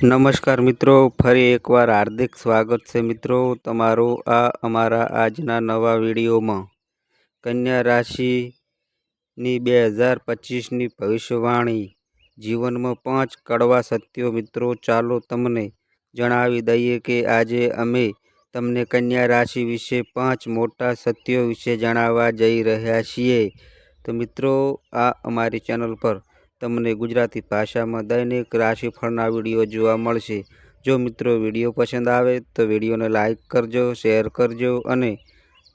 નમસ્કાર મિત્રો, ફરી એકવાર હાર્દિક સ્વાગત છે મિત્રો તમારું આ અમારા આજના નવા વિડીયોમાં. કન્યા રાશિની બે હજાર પચીસની ભવિષ્યવાણી. જીવનમાં પાંચ કડવા સત્યો મિત્રો, ચાલો તમને જણાવી દઈએ કે આજે અમે તમને કન્યા રાશિ વિશે પાંચ મોટા સત્યો વિશે જણાવવા જઈ રહ્યા છીએ. તો મિત્રો, આ અમારી ચેનલ પર તમને ગુજરાતી ભાષામાં દૈનિક રાશિફળના વીડિયો જોવા મળશે. જો મિત્રો વીડિયો પસંદ આવે તો વિડીયોને લાઇક કરજો, શેર કરજો અને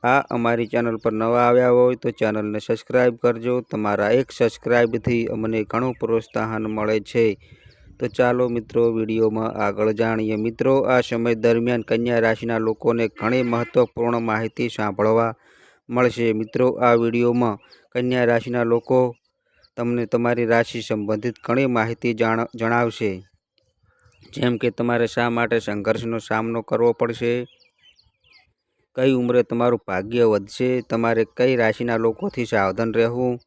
આ અમારી ચેનલ પર નવા આવ્યા હોય તો ચેનલને સબસ્ક્રાઈબ કરજો. તમારા એક સબસ્ક્રાઈબથી અમને ઘણું પ્રોત્સાહન મળે છે. તો ચાલો મિત્રો વિડીયોમાં આગળ જાણીએ. મિત્રો, આ સમય દરમિયાન કન્યા રાશિના લોકોને ઘણી મહત્વપૂર્ણ માહિતી સાંભળવા મળશે. મિત્રો, આ વિડીયોમાં કન્યા રાશિના લોકો તમને તમારી રાશિ સંબંધિત ઘણી માહિતી જાણ, જણાવશે. જેમ કે તમારે શા માટે સંઘર્ષનો સામનો કરવો પડશે? કઈ ઉંમરે તમારું ભાગ્ય વધશે? તમારે કઈ રાશિના લોકોથી સાવધાન રહેવું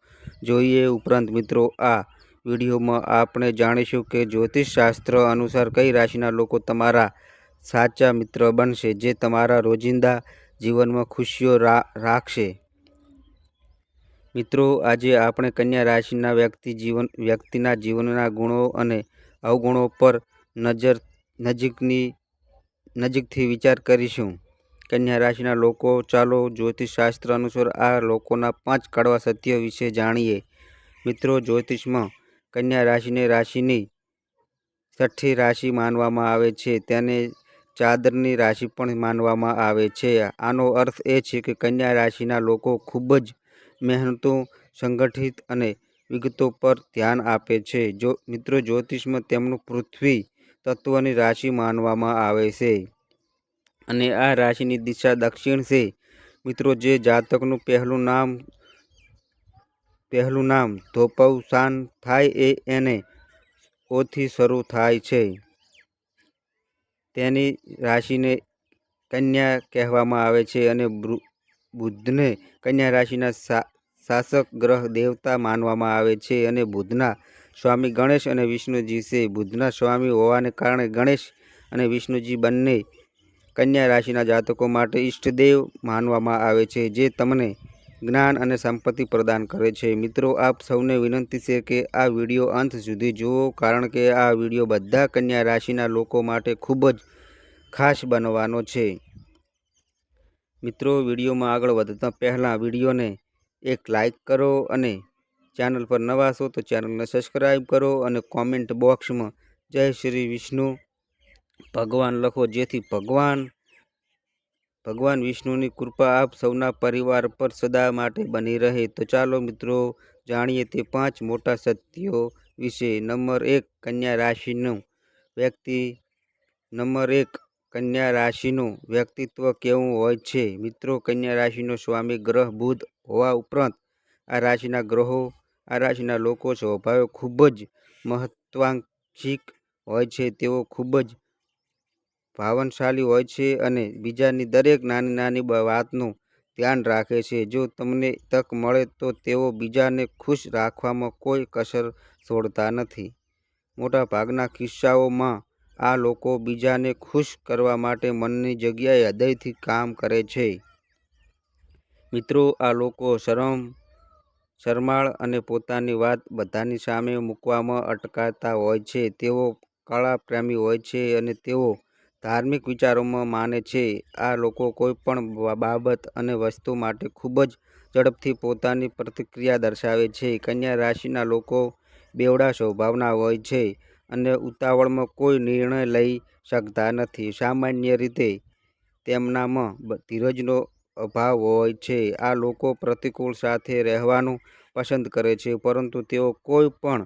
જોઈએ? ઉપરાંત મિત્રો, આ વિડીયોમાં આપણે જાણીશું કે જ્યોતિષશાસ્ત્ર અનુસાર કઈ રાશિના લોકો તમારા સાચા મિત્ર બનશે, જે તમારા રોજિંદા જીવનમાં ખુશીઓ રાખશે. મિત્રો, આજે આપણે કન્યા રાશિના વ્યક્તિ જીવન, વ્યક્તિના જીવનના ગુણો અને અવગુણો પર નજર નજીકની, નજીકથી વિચાર કરીશું. કન્યા રાશિના લોકો, ચાલો જ્યોતિષશાસ્ત્ર અનુસાર આ લોકોના પાંચ કડવા સત્ય વિશે જાણીએ. મિત્રો, જ્યોતિષમાં કન્યા રાશિને રાશિની છઠ્ઠી રાશિ માનવામાં આવે છે, તેને ચાદરની રાશિ પણ માનવામાં આવે છે. આનો અર્થ એ છે કે કન્યા રાશિના લોકો ખૂબ જ મહેનતુ, સંગઠિત અને વિગતો પર ધ્યાન આપે છે. જો, મિત્રો, જ્યોતિષમાં તેમનું પૃથ્વી તત્વની રાશિ માનવામાં આવે છે અને આ રાશિની દિશા દક્ષિણ છે. મિત્રો, જે જાતકનું પહેલું નામ પહેલું નામ ધોપવસાન થાય એ એને ઓથી શરૂ થાય છે. તેની રાશિને કન્યા કહેવામાં આવે છે અને બુધને કન્યા રાશિના શાસક ગ્રહ દેવતા માનવામાં આવે છે અને બુધના સ્વામી ગણેશ અને વિષ્ણુજી છે. બુધના સ્વામી હોવાને કારણે ગણેશ અને વિષ્ણુજી બંને કન્યા રાશિના જાતકો માટે ઈષ્ટદેવ માનવામાં આવે છે, જે તમને જ્ઞાન અને સંપત્તિ પ્રદાન કરે છે. મિત્રો, આપ સૌને વિનંતી છે કે આ વીડિયો અંત સુધી જુઓ, કારણ કે આ વીડિયો બધા કન્યા રાશિના લોકો માટે ખૂબ જ ખાસ બનવાનો છે. મિત્રો, વિડીયોમાં આગળ વધતા પહેલાં વિડીયોને એક લાઈક કરો અને ચેનલ પર નવા છો તો ચેનલને સબસ્ક્રાઈબ કરો અને કોમેન્ટ બોક્સમાં જય શ્રી વિષ્ણુ. ભગવાન લખો, જેથી ભગવાન ભગવાન વિષ્ણુની કૃપા આપ સૌના પરિવાર પર સદા માટે બની રહે. તો ચાલો મિત્રો, જાણીએ તે પાંચ મોટા સત્યો વિશે. નંબર એક, કન્યા રાશિનું વ્યક્તિ. નંબર એક કન્યા રાશિનું વ્યક્તિત્વ કેવું હોય છે? મિત્રો, કન્યા રાશિનો સ્વામી ગ્રહ બુધ હોવા ઉપરાંત આ રાશિના ગ્રહો, આ રાશિના લોકો સ્વભાવે ખૂબ જ મહત્વાંક્ષિક હોય છે. તેઓ ખૂબ જ ભાવનશાળી હોય છે અને બીજાની દરેક નાની નાની વાતનું ધ્યાન રાખે છે. જો તમને તક મળે તો તેઓ બીજાને ખુશ રાખવામાં કોઈ કસર છોડતા નથી. મોટા ભાગના કિસ્સાઓમાં આ લોકો બીજાને ખુશ કરવા માટે મનની જગ્યાએ હૃદયથી કામ કરે છે. મિત્રો, આ લોકો શરમ, શરમાળ અને પોતાની વાત બધાની સામે મૂકવામાં અટકાતા હોય છે. તેઓ કળા પ્રેમી હોય છે અને તેઓ ધાર્મિક વિચારોમાં માને છે. આ લોકો કોઈ પણ બાબત અને વસ્તુ માટે ખૂબ જ ઝડપથી પોતાની પ્રતિક્રિયા દર્શાવે છે. કન્યા રાશિના લોકો બેવડા સ્વભાવના હોય છે. અને ઉતાવળમાં કોઈ નિર્ણય લઈ શકતા નથી. સામાન્ય રીતે તેમનામાં ધીરજનો અભાવ હોય છે. આ લોકો પ્રતિકૂળ સાથે રહેવાનું પસંદ કરે છે, પરંતુ તેઓ કોઈ પણ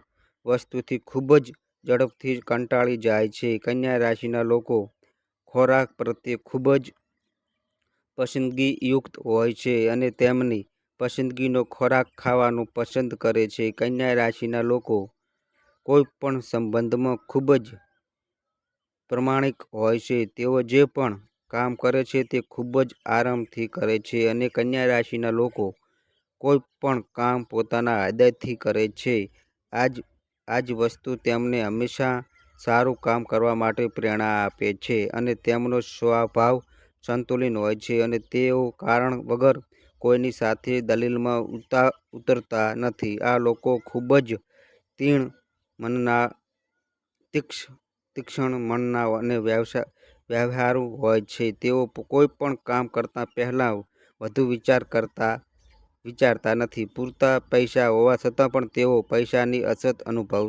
વસ્તુથી ખૂબ જ ઝડપથી કંટાળી જાય છે. કન્યા રાશિના લોકો ખોરાક પ્રત્યે ખૂબ જ પસંદગીયુક્ત હોય છે અને તેમની પસંદગીનો ખોરાક ખાવાનું પસંદ કરે છે. કન્યા રાશિના લોકો કોઈ પણ સંબંધમાં ખૂબ જ પ્રમાણિક હોય છે, તેઓ જે પણ કામ કરે છે તે ખૂબ જ આરામથી કરે છે અને કન્યા રાશિના લોકો કોઈ પણ કામ પોતાના હૃદયથી કરે છે. આજ આજ વસ્તુ તેમને હંમેશા સારું કામ કરવા માટે પ્રેરણા આપે છે અને તેમનો સ્વભાવ સંતુલિત હોય છે અને તેઓ કારણ વગર કોઈની સાથે દલીલમાં ઉતા, ઉતરતા નથી. આ લોકો ખૂબ જ તીક્ષ્ણ મનના તીક્ષ, તીક્ષણ મનના અને વ્યવસા, વ્યવહારુ હોય છે. તેઓ કોઈ પણ કામ કરતાં પહેલાં વધુ વિચાર કરતા, વિચારતા નથી. પૂરતા પૈસા હોવા છતાં પણ તેઓ પૈસાની અછત અનુભવ,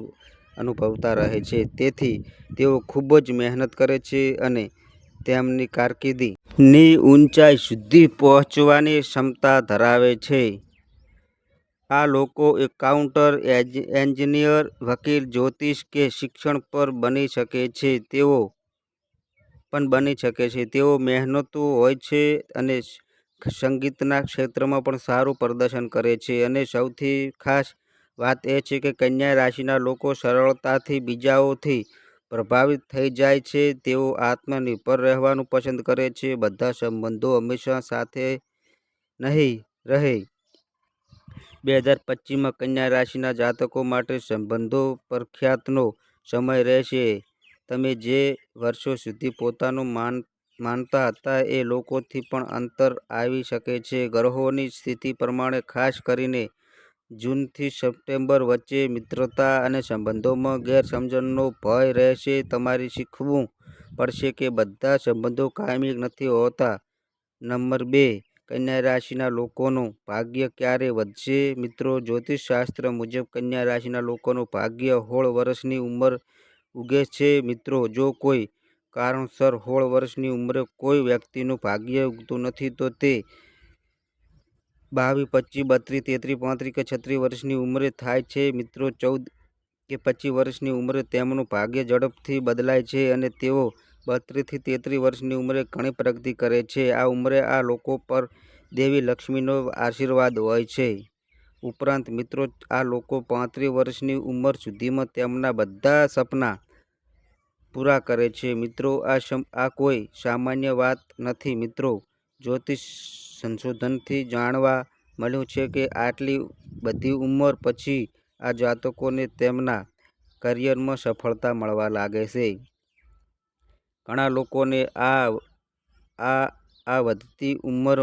અનુભવતા રહે છે. તેથી તેઓ ખૂબ જ મહેનત કરે છે અને તેમની કારકિર્દીની ઊંચાઈ સુધી પહોંચવાની ક્ષમતા ધરાવે છે. આ લોકો એકાઉન્ટર એન્જિનિયર, વકીલ, જ્યોતિષ કે શિક્ષણ પર બની શકે છે. તેઓ પણ બની શકે છે. તેઓ મહેનતુ હોય છે અને સંગીતના ક્ષેત્રમાં પણ સારું પ્રદર્શન કરે છે. અને સૌથી ખાસ વાત એ છે કે કન્યા રાશિના લોકો સરળતાથી બીજાઓથી પ્રભાવિત થઈ જાય છે. તેઓ આત્મનિર્ભર રહેવાનું પસંદ કરે છે. બધા સંબંધો હંમેશા સાથે નહીં રહે. બે હજાર પચીસમાં કન્યા રાશિના જાતકો માટે સંબંધો પ્રખ્યાતનો સમય રહેશે. તમે જે વર્ષો સુધી પોતાનું માન, માનતા હતા એ લોકોથી પણ અંતર આવી શકે છે. ગ્રહોની સ્થિતિ પ્રમાણે ખાસ કરીને જૂનથી સપ્ટેમ્બર વચ્ચે મિત્રતા અને સંબંધોમાં ગેરસમજણનો ભય રહેશે. તમારે શીખવું પડશે કે બધા સંબંધો કાયમી નથી હોતા. નંબર બે કન્યા રાશિના લોકોનું ભાગ્ય ક્યારે વધશે? મિત્રો, જ્યોતિષશાસ્ત્ર મુજબ કન્યા રાશિના લોકોનું ભાગ્ય હોળ વર્ષની ઉંમર ઉગે છે. મિત્રો, જો કોઈ કારણસર હોળ વર્ષની ઉંમરે કોઈ વ્યક્તિનું ભાગ્ય ઉગતું નથી, તો તે બાવીસ, પચીસ, બત્રીસ, તેત્રીસ, પાંત્રીસ કે છત્રીસ વર્ષની ઉંમરે થાય છે. મિત્રો, ચૌદ કે પચીસ વર્ષની ઉંમરે તેમનું ભાગ્ય ઝડપથી બદલાય છે અને તેઓ બત્રીસથી તેત્રીસ વર્ષની ઉંમરે ઘણી પ્રગતિ કરે છે. આ ઉંમરે આ લોકો પર દેવી લક્ષ્મીનો આશીર્વાદ હોય છે. ઉપરાંત મિત્રો, આ લોકો પાંત્રીસ વર્ષની ઉંમર સુધીમાં તેમના બધા સપના પૂરા કરે છે. મિત્રો, આ આ કોઈ સામાન્ય વાત નથી. મિત્રો, જ્યોતિષ સંશોધનથી જાણવા મળ્યું છે કે આટલી બધી ઉંમર પછી આ જાતકોને તેમના કરિયરમાં સફળતા મળવા લાગે છે. ઘણા લોકોને આ આ આ વધતી ઉંમર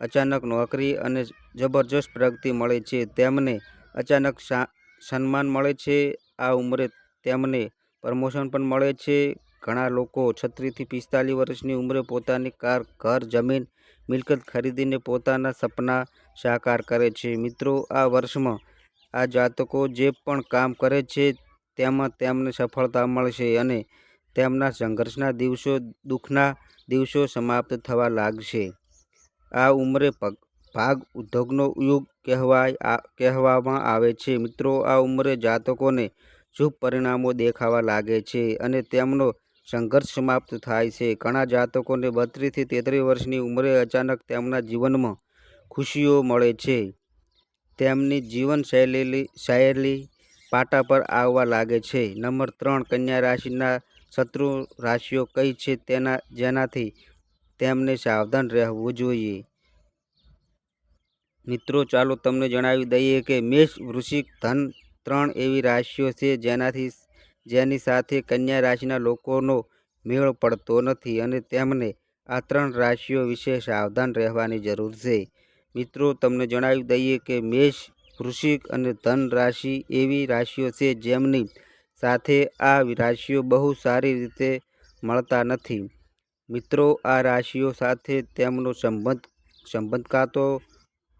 અચાનક નોકરી અને જબરજસ્ત પ્રગતિ મળે છે. તેમને અચાનક સન્માન મળે છે. આ ઉંમરે તેમને પ્રમોશન પણ મળે છે. ઘણા લોકો છત્રીસથી પિસ્તાલીસ વર્ષની ઉંમરે પોતાની કાર, ઘર, જમીન, મિલકત ખરીદીને પોતાના સપના સાકાર કરે છે. મિત્રો, આ વર્ષમાં આ જાતકો જે પણ કામ કરે છે, તેમાં તેમને સફળતા મળશે અને તેમના સંઘર્ષના દિવસો, દુઃખના દિવસો સમાપ્ત થવા લાગશે. આ ઉંમરે ભાગ ઉદ્યોગનો યુગ કહેવાય કહેવામાં આવે છે. મિત્રો, આ ઉંમરે જાતકોને શુભ પરિણામો દેખાવા લાગે છે અને તેમનો સંઘર્ષ સમાપ્ત થાય છે. ઘણા જાતકોને બત્રીસથી તેત્રીસ વર્ષની ઉંમરે અચાનક તેમના જીવનમાં ખુશીઓ મળે છે. તેમની જીવનશૈલી શૈલી પાટા પર આવવા લાગે છે. નંબર ત્રણ, કન્યા રાશિના શત્રુ રાશિઓ કઈ છે તેના, જેનાથી તેમને સાવધાન રહેવું જોઈએ. મિત્રો, ચાલો તમને જણાવી દઈએ કે મેષ વૃશ્ચિક ધન ત્રણ એવી રાશિઓ છે જેનાથી, જેની સાથે કન્યા રાશિના લોકોનો મેળ પડતો નથી અને તેમને આ ત્રણ રાશિઓ વિશે સાવધાન રહેવાની જરૂર છે. મિત્રો, તમને જણાવી દઈએ કે મેષ વૃશ્ચિક અને ધન રાશિ એવી રાશિઓ છે જેમની સાથે આ રાશિઓ બહુ સારી રીતે મળતા નથી. મિત્રો, આ રાશિઓ સાથે તેમનો સંબંધ સંબંધ કાં તો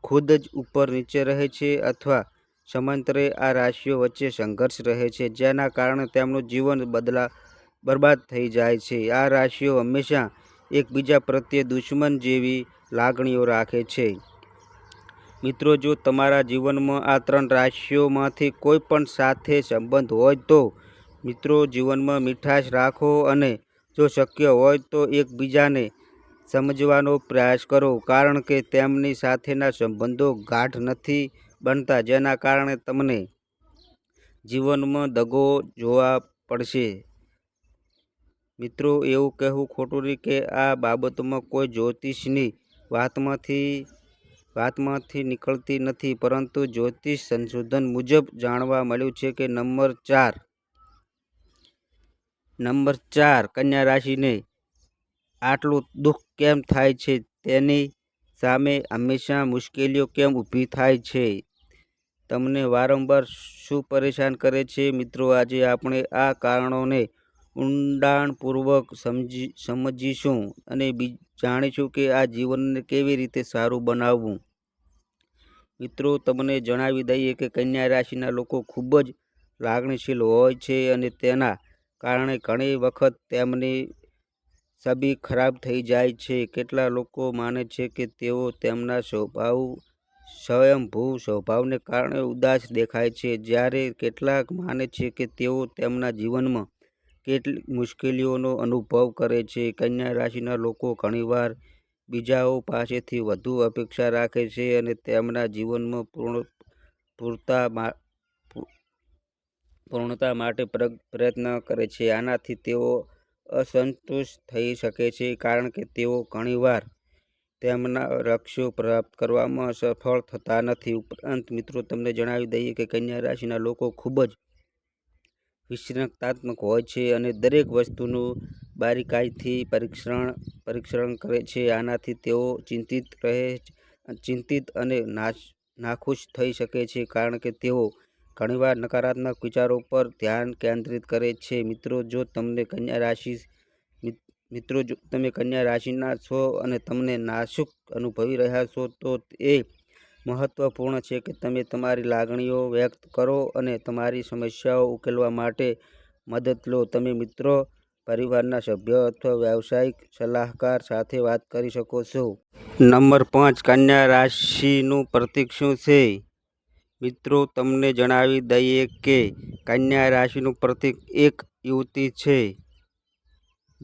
ખુદ જ ઉપર નીચે રહે છે અથવા સમાંતરે આ રાશિઓ વચ્ચે સંઘર્ષ રહે છે, જેના કારણે તેમનું જીવન બદલા, બરબાદ થઈ જાય છે. આ રાશિઓ હંમેશા એકબીજા પ્રત્યે દુશ્મન જેવી લાગણીઓ રાખે છે. મિત્રો, જો તમારા જીવનમાં આ ત્રણ રાશિઓમાંથી કોઈ પણ સાથે સંબંધ હોય તો, મિત્રો, જીવનમાં મીઠાશ રાખો અને જો શક્ય હોય તો એકબીજાને સમજવાનો પ્રયાસ કરો, કારણ કે તેમની સાથેના સંબંધો ગાઢ નથી બનતા, જેના કારણે તમને જીવનમાં દગો જોવા પડશે. મિત્રો, એવું કહેવું ખોટું નહીં કે આ બાબતોમાં કોઈ જ્યોતિષની વાતમાંથી વાતમાંથી નીકળતી નથી, પરંતુ જ્યોતિષ સંશોધન મુજબ જાણવા મળ્યું છે કે નંબર ચાર નંબર ચાર કન્યા રાશિને આટલું દુઃખ કેમ થાય છે? તેની સામે હંમેશા મુશ્કેલીઓ કેમ ઊભી થાય છે? તમને વારંવાર શું પરેશાન કરે છે? મિત્રો, આજે આપણે આ કારણોને ઊંડાણપૂર્વક સમજી, સમજીશું અને બી જાણીશું કે આ જીવનને કેવી રીતે સારું બનાવવું. મિત્રો, તમને જણાવી દઈએ કે કન્યા રાશિના લોકો ખૂબ જ લાગણીશીલ હોય છે અને તેના કારણે ઘણી વખત તેમની છબી ખરાબ થઈ જાય છે. કેટલા લોકો માને છે કે તેઓ તેમના સ્વભાવ, સ્વયંભૂ સ્વભાવને કારણે ઉદાસ દેખાય છે. જ્યારે કેટલાક માને છે કે તેઓ તેમના જીવનમાં કેટલીક મુશ્કેલીઓનો અનુભવ કરે છે. કન્યા રાશિના લોકો ઘણીવાર બીજાઓ પાસેથી વધુ અપેક્ષા રાખે છે અને તેમના જીવનમાં પૂર્ણ પૂરતા પૂર્ણતા માટે પ્રયત્ન કરે છે. આનાથી તેઓ અસંતુષ્ટ થઈ શકે છે કારણ કે તેઓ ઘણીવાર તેમના લક્ષ્યો પ્રાપ્ત કરવામાં સફળ થતા નથી. ઉપરાંત મિત્રો, તમને જણાવી દઈએ કે કન્યા રાશિના લોકો ખૂબ જ વિશ્લેષણાત્મક હોય છે અને દરેક વસ્તુનું બારીકાઈથી પરીક્ષણ પરીક્ષણ કરે છે. આનાથી તેઓ ચિંતિત રહે ચિંતિત અને નાશ, નાખુશ થઈ શકે છે કારણ કે તેઓ ઘણીવાર નકારાત્મક વિચારો પર ધ્યાન કેન્દ્રિત કરે છે. મિત્રો, જો તમને કન્યા રાશિ મિત્રો, જો તમે કન્યા રાશિના છો અને તમને નાસુક અનુભવી રહ્યા છો, તો એ મહત્વપૂર્ણ છે કે તમે તમારી લાગણીઓ વ્યક્ત કરો અને તમારી સમસ્યાઓ ઉકેલવા માટે મદદ લો. તમે મિત્રો, પરિવારના સભ્યો અથવા વ્યાવસાયિક સલાહકાર સાથે વાત કરી શકો છો. નંબર પાંચ, કન્યા રાશિનું પ્રતીક શું છે? મિત્રો, તમને જણાવી દઈએ કે કન્યા રાશિનું પ્રતીક એક યુવતી છે.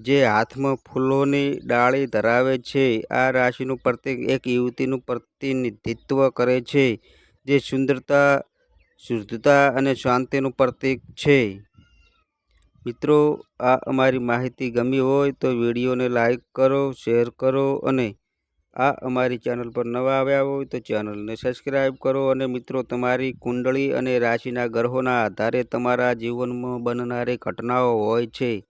જે હાથમાં ફૂલોની ડાળી ધરાવે છે, આ રાશિનું પ્રતીક એક યુવતીનું પ્રતિનિધિત્વ કરે છે, જે સુંદરતા, શુદ્ધતા અને શાંતિનું પ્રતીક છે. મિત્રો, આ અમારી માહિતી ગમી હોય તો વિડીયોને લાઈક કરો, શેર કરો અને આ અમારી ચેનલ પર નવા આવ્યા હોય તો ચેનલને સબસ્ક્રાઈબ કરો અને મિત્રો, તમારી કુંડળી અને રાશિના ગ્રહોના આધારે તમારા જીવનમાં બનનારી ઘટનાઓ હોય છે.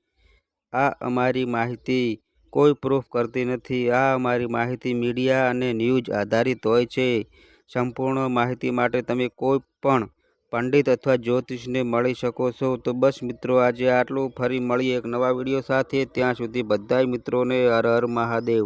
આ અમારી માહિતી કોઈ પ્રૂફ કરતી નથી. આ અમારી માહિતી મીડિયા અને ન્યૂઝ આધારિત હોય છે. સંપૂર્ણ માહિતી માટે તમે કોઈ પણ પંડિત અથવા જ્યોતિષને મળી શકો છો. તો બસ મિત્રો, આજે આટલું. ફરી મળીએ એક નવા વીડિયો સાથે. ત્યાં સુધી બધાય મિત્રોને હર હર મહાદેવ.